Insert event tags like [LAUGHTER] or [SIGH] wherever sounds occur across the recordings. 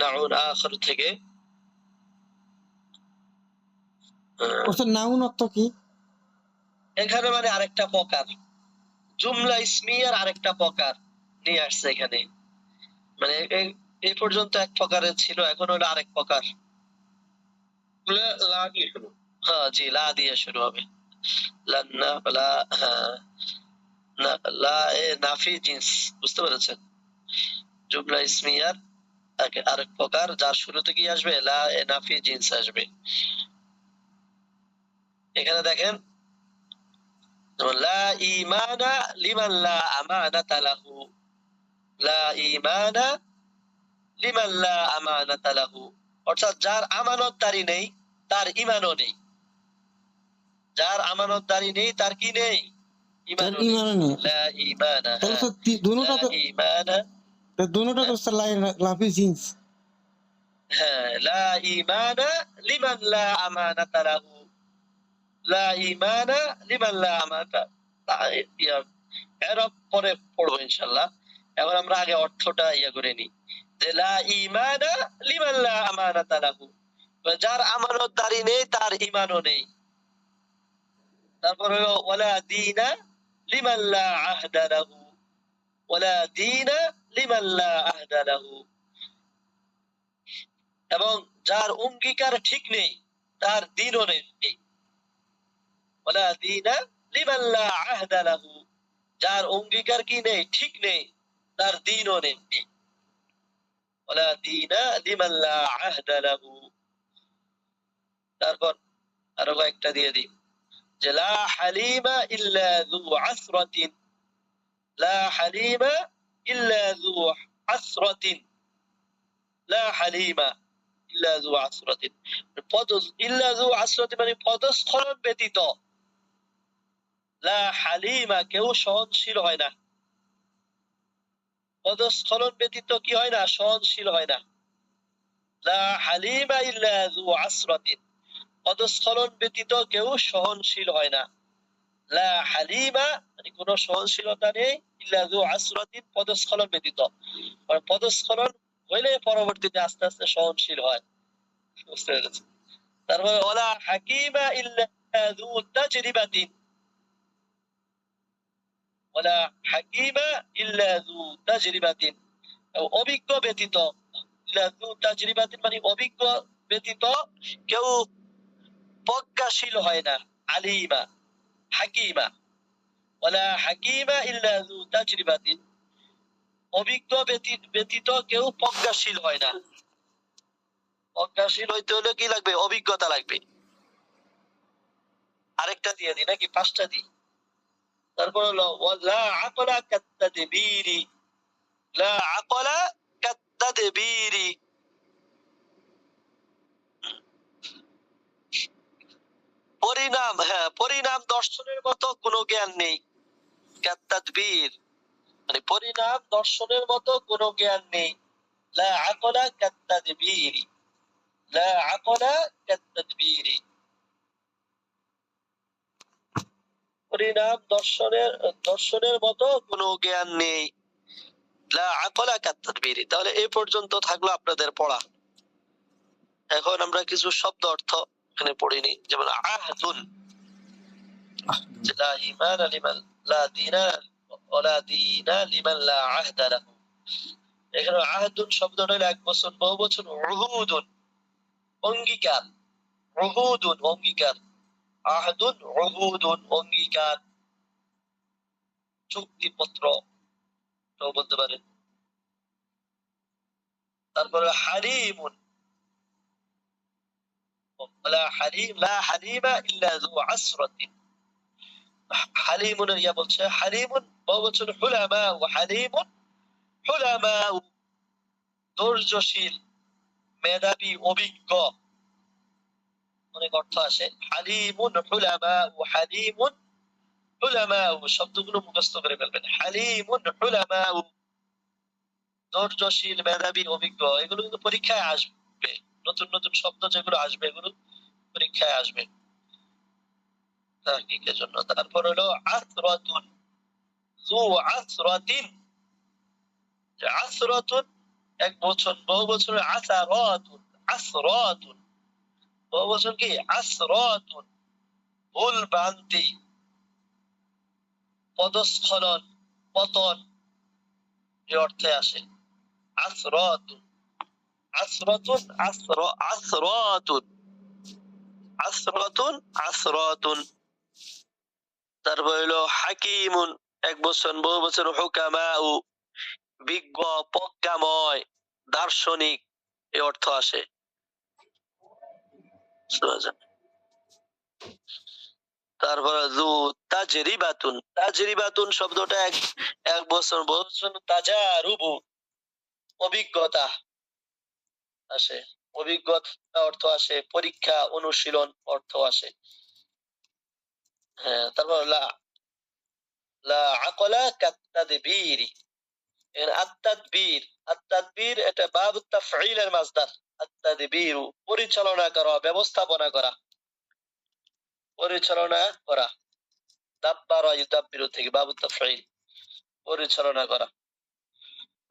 Noun আখর থেকে। Noun অর্থ কি? এখানে মানে আরেকটা প্রকার। জুমলা ইসমিয়ার আরেকটা প্রকার নিয়ে আসছে এখানে। মানে এই- পর্যন্ত এক প্রকারের ছিল এখন হলো আরেক প্রকার। লা লা দিয়ে শুরু। হ্যাঁ জি লা দিয়ে শুরু হবে। লা লা হ্যাঁ। লা এ নাফি জিন্স। বুঝতে পেরেছেন? জুমলা ইসমিয়ার আরেক প্রকার যার শুরুতে কি আসবে? লা নাফি জিন্স আসবে। এখানে দেখেন লা ইমানা লিমান লা আমানাতা লাহু। লা ইমানা লিমান লা আমানাতা লাহু। অর্থাৎ যার আমানতদারি নেই তার ইমানও নেই। যার আমানতদারি নেই তার কি নেই? ইমানও নেই। লা ইমানা লা ইমানা দুটোটা তো লাফি জিন্স হ্যাঁ লা ইমানা লিমান লা আমানাতা লাহু লা ইমানা লিমান লা আমানাতা এরব পরে পড়ব ইনশাল্লাহ এখন আমরা আগে অর্থটা ইয়া করে নিই যে লা ইমানা লিমান লা আমানাতা লাহু যার আমানতদারি নেই তার ইমানও নেই তারপর ওয়ালা দিনা লিমান লা আহদা লাহু ওয়ালা দিনা লিমান লা এবং যার অঙ্গীকার ঠিক নেই, তার দিনও নেই। যার অঙ্গীকার কি নেই, ঠিক নেই, তার দিনও নেই। তারপর আরও কয়েকটা দিয়ে দিই। যে লা হালিমা ইল্লা যু আসরাতিন লা হালিমা ইল্লা যু আসরাতিন লা হালিমা ইল্লা যু আসরাতিন পদ ইল্লা যু আসরাতিন মানে পদস্খলন ব্যতীত লা হালিমা কেউ সহনশীল হয় না পদস্খলন ব্যতীত কি হয় না সহনশীল হয় না লা হালিমা ইল্লা যু আসরাতিন পদস্খলন ব্যতীত কেউ সহনশীল হয় না লা হালিমা মানে কোনো সহনশীলতা নেই পদস্খলন ব্যতীত। পদস্খলন হইলে পরবর্তীতে আস্তে আস্তে সহনশীল হয়। বুঝতে তারপরে ওলা হাকিমা অভিজ্ঞ ব্যতীত। মানে অভিজ্ঞ ব্যতীত কেউ প্রজ্ঞাশীল হয় না। আলিমা, হাকিমা। অভিজ্ঞ ব্যতীত কেউ প্রজ্ঞাশীল হয় না। প্রজ্ঞাশীল হইতে হলে কি লাগবে? অভিজ্ঞতা লাগবে। আরেকটা দিয়ে নাকি? পাঁচটা তারপর হলো আকলা আকলা পরিণাম হ্যাঁ পরিণাম দর্শনের মতো কোনো জ্ঞান নেই। মানে পরিণাম দর্শনের মতো কোনো জ্ঞান নেই। লা আকলা কাত্তাদবিরি। লা আকলা পরিণাম দর্শনের দর্শনের মতো কোনো জ্ঞান নেই। লা আকলা কাত্তাদবিরি। তাহলে এই পর্যন্ত থাকল আপনাদের পড়া। এখন আমরা কিছু শব্দ অর্থ এখানে পড়িনি, যেমন আহদুন। লা ঈমান লিমান লা দীনা ওয়ালা দীনা লিমান লা আহদা লাহু। এখানে আহদুন শব্দটা হলো এক বছর বহু বছর উহুদুন, অঙ্গীকার। উহুদুন, অঙ্গীকার। আহদুন, উহুদুন, অঙ্গীকার। চুক্তিপত্র বলতে পারেন। তারপরে হারিমুন। লা হারিম, লা হারিমা ইল্লা যু আসরাতিন। হালিমুন ইয়া বলছে, হালিমুন বহু বছর হুলামা ও হালিমুন হুলামা ধৈর্যশীল, মেধাবী, অভিজ্ঞ। অনেক অর্থ আসে হালিমুন হুলামা ও হালিমুন হুলামা শব্দগুলো মুখস্থ করে ফেলবেন। হালিমুন হুলামা ধৈর্যশীল, মেধাবী, অভিজ্ঞ, এগুলো কিন্তু পরীক্ষায় আসবে। নতুন নতুন শব্দ যেগুলো আসবে, এগুলো পরীক্ষায় আসবে। তাহকিকের জন্য তারপর হলো আসরাতুন যু আসরাতিন আসরাতুন এক বছর বহু বছর আসারাতুন আসরাতুন বহু বছর কি? আসরাতুন ভুল ভ্রান্তি, পদস্খলন, পতন এই অর্থে আসে। আসরাতুন আসরাতুন আসর আসরাতুন আসরাতুন আসরাতুন তারপর হলো হাকিমুন, এক বছর, বহু বছর হুকামাউ, বিজ্ঞ প্রজ্ঞাময় দার্শনিক এই অর্থ আসে। তারপরে জু তাজরিবাতুন। তাজরিবাতুন শব্দটা এক এক বছর, বহু বছর তাজা রুবু অভিজ্ঞতা আসে। অভিজ্ঞতা অর্থ আসে, পরীক্ষা, অনুশীলন অর্থ আসে। তারপর লা লা আকলা কাত্তাদবীরি এখানে আত্মাদবীর আত্মাদবীর এটা বাব তাফঈলের মাসদার আত্তাদবীর পরিচালনা করা ব্যবস্থাপনা করা পরিচালনা করা দাব্বারা ইউদাব্বিরু থেকে বাবু তাফঈল পরিচালনা করা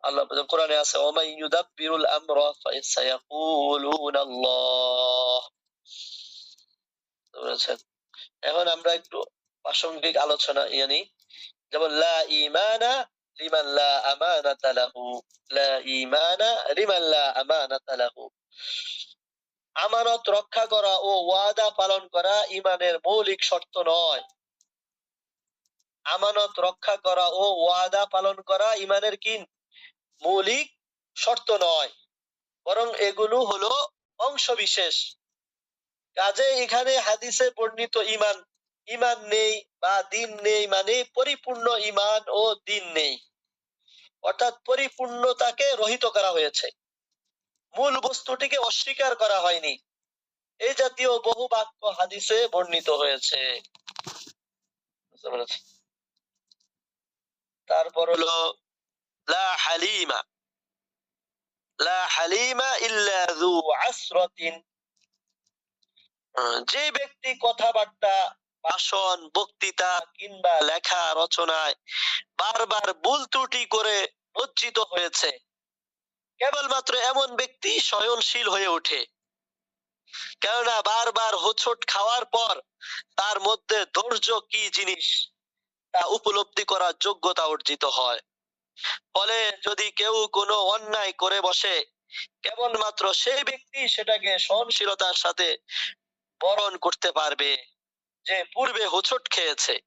আল্লাহ বলেন কোরআনে আছে ওমান ইউদাব্বিরুল আমরা ফাসায়াকুলুনা আল্লাহ বুঝেছেন এখন আমরা একটু প্রাসঙ্গিক আলোচনা, ইয়ানি। যেমন, লা ইমানা লা লা ইমানা লা আমানত রক্ষা করা ও ওয়াদা পালন করা ইমানের মৌলিক শর্ত নয়। আমানত রক্ষা করা ও ওয়াদা পালন করা ইমানের কি? মৌলিক শর্ত নয়। বরং এগুলো হলো অংশ বিশেষ কাজে এখানে হাদিসে বর্ণিত ইমান ইমান নেই বা দিন নেই মানে পরিপূর্ণ ইমান ও দিন নেই। অর্থাৎ পরিপূর্ণতাকে রহিত করা হয়েছে। মূল বস্তুটিকে অস্বীকার করা হয়নি। এই জাতীয় বহু বাক্য হাদিসে বর্ণিত হয়েছে। তারপর হলো, লা হালিমা লা হালিমা ইল্লা যু আসরাতিন যে ব্যক্তি কথাবার্তা, ভাষণ, বক্তৃতা কিংবা লেখা রচনায় বারবার ভুল ত্রুটি করে লজ্জিত হয়েছে, কেবলমাত্র এমন ব্যক্তি সহনশীল হয়ে ওঠে। কেননা বারবার হোঁচট খাওয়ার পর তার মধ্যে ধৈর্য কি জিনিস তা উপলব্ধি করার যোগ্যতা অর্জিত হয়। ফলে যদি কেউ কোনো অন্যায় করে বসে, কেবলমাত্র সেই ব্যক্তি সেটাকে সহনশীলতার সাথে বরণ করতে পারবে যে পূর্বে হোঁচট খেয়েছে।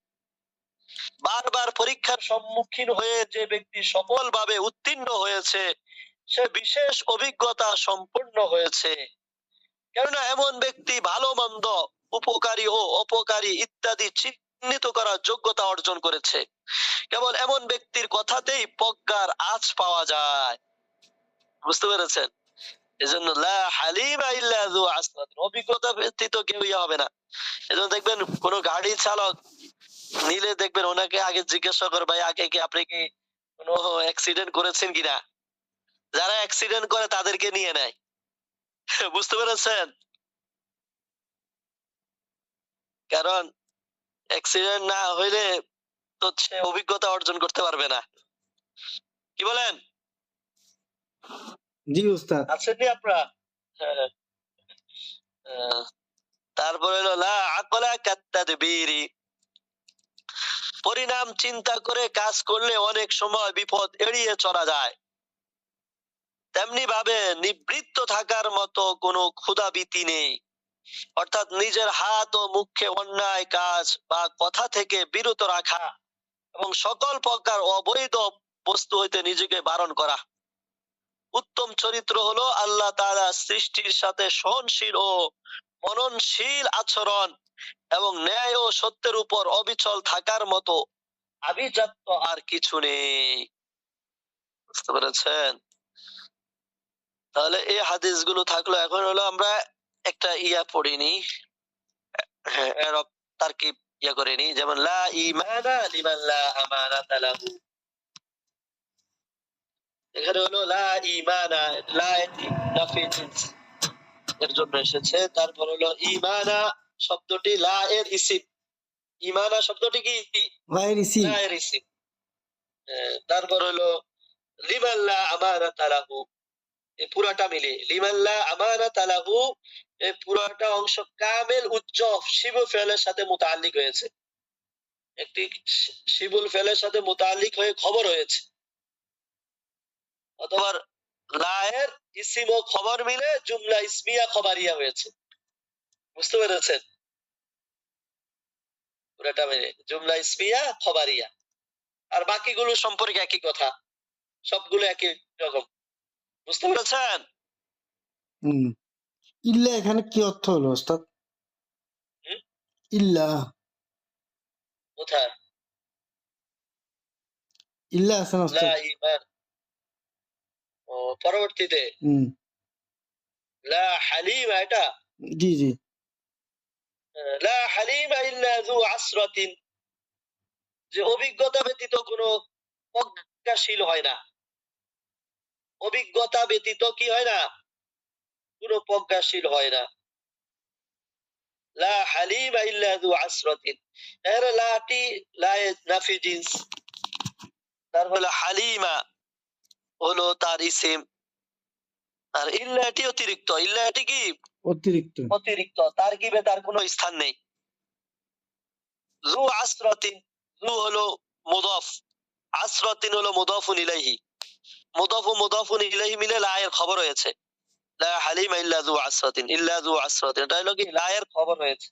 বারবার পরীক্ষার সম্মুখীন হয়ে যে ব্যক্তি সফলভাবে উত্তীর্ণ হয়েছে, সে বিশেষ অভিজ্ঞতা সম্পূর্ণ হয়েছে। কেননা এমন ব্যক্তি ভালো, মন্দ, উপকারী ও অপকারী ইত্যাদি চিহ্নিত করার যোগ্যতা অর্জন করেছে। কেবল এমন ব্যক্তির কথাতেই প্রজ্ঞার আঁচ পাওয়া যায়। বুঝতে পেরেছেন? এজন্য লা হালিমা ইল্লা যু আসরাতিন। অভিজ্ঞতা ব্যতীত কেউ হবে না। এজন্য দেখবেন কোন গাড়ি চালক নিলে দেখবেন ওনাকে আগে জিজ্ঞাসা করে, ভাই, আগে কি আপনি কি কোনো অ্যাক্সিডেন্ট করেছেন কিনা? যারা অ্যাক্সিডেন্ট করে তাদেরকে নিয়ে নেয়। [LAUGHS] বুঝতে পেরেছেন? কারণ অ্যাক্সিডেন্ট না হইলে তো সে অভিজ্ঞতা অর্জন করতে পারবে না। কি বলেন? জি উস্তাদ। আছেন নি আপনারা হ্যাঁ, হ্যাঁ। তারপরে হলো লা আকলা কাত্তাদবীরি। পরিণাম চিন্তা করে কাজ করলে অনেক সময় বিপদ এড়িয়ে চলা যায়। তেমনি ভাবে নিবৃত্ত থাকার মতো কোনো ক্ষুধাবীতি নেই। অর্থাৎ নিজের হাত ও মুখে অন্যায় কাজ বা কথা থেকে বিরত রাখা এবং সকল প্রকার অবৈধ বস্তু হইতে নিজেকে বারণ করা। উত্তম চরিত্র হলো আল্লাহ তাআলা সৃষ্টির সাথে সহনশীল ও মননশীল আচরণ এবং ন্যায় ও সত্যের উপর অবিচল থাকার মতো আভিজাত্য আর কিছু নেই। বুঝতে পেরেছেন? তাহলে এই হাদিসগুলো থাকল, এখন হলো আমরা একটা ইয়া পড়িনি হ্যাঁ তার কি ইয়া করিনি যেমন, লা ইমানা লিমান লা আমানাতা লাহু। এখানে হলো লা ইমানা লা এর জন্য এসেছে। তারপর হলো ইমানা শব্দটি লা এর ইসিম। ইমানা শব্দটি কি? ভাই রিসি লা এর ইসিম তারপর হলো লিমান লা আমানাতা লাহু। এই পুরাটা মিলে। লিমাল্লা আমানা আলাহু এই পুরাটা অংশ কামেল উচ্চ শিব ফেলের সাথে মুতাল্লিক হয়েছে। একটি শিবুল ফেলের সাথে মুতাল্লিক হয়ে খবর হয়েছে। অথবা লায়ের ইসিম ও খবর মিলে জুমলা ইসমিয়া খবরিয়া হয়েছে। বুঝতে পেরেছেন? পুরাটা মিলে। জুমলা ইসমিয়া খবরিয়া। আর বাকিগুলো সম্পর্কে একই কথা। সবগুলো একই রকম। বুঝতে পেরেছেন? ইল্লা এখানে কি অর্থ হলো ওস্তাদ? হুম? ইল্লা। কোথায়? ইল্লা আছে না ওস্তাদ? পরবর্তীতে? লা হালিমা এটা? জি জি। লা হালিমা ইল্লা যু আসরাতিন। যে অভিজ্ঞতা ব্যতীত কোনো প্রজ্ঞাশীল হয় না। অভিজ্ঞতা ব্যতীত কি হয় না? কোনো প্রজ্ঞাশীল হয় না। লা হালিমা ইল্লা যু আসরাতিন। এর লাটি লা নাফি জিন্স। তার হলো হালিমা। হলো তার ইসিম আর ইল্লাটি অতিরিক্ত। ইল্লাটি কি? অতিরিক্ত। অতিরিক্ত। তার কি তার কোনো স্থান নেই। জু আসরাতিন। জু হলো মুদাফ। আসরাতিন হলো মুদাফুন ইলাইহি। মুদাফু মুদাফুন ইলাইহি মিলে লায়ের খবর হয়েছে লা হালিমা ইল্লা জু আসরাতিন। ইল্লা জু আসরাতিন। এটা হলো কি? লায়ের খবর হয়েছে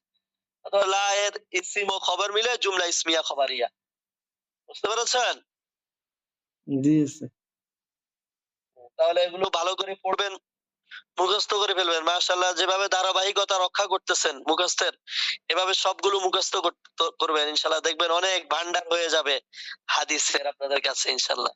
অথবা লায়ের ইসিম ও খবর মিলে জুমলা ইসমিয়া খবরিয়া। বুঝতে পেরেছেন? জি আছে তাহলে এগুলো ভালো করে পড়বেন, মুখস্থ করে ফেলবেন। মাসাল্লাহ যেভাবে ধারাবাহিকতা রক্ষা করতেছেন মুখস্থের, এভাবে সবগুলো মুখস্থ করবেন ইনশাল্লাহ দেখবেন অনেক ভান্ডার হয়ে যাবে হাদিসের আপনাদের কাছে, ইনশাআল্লাহ।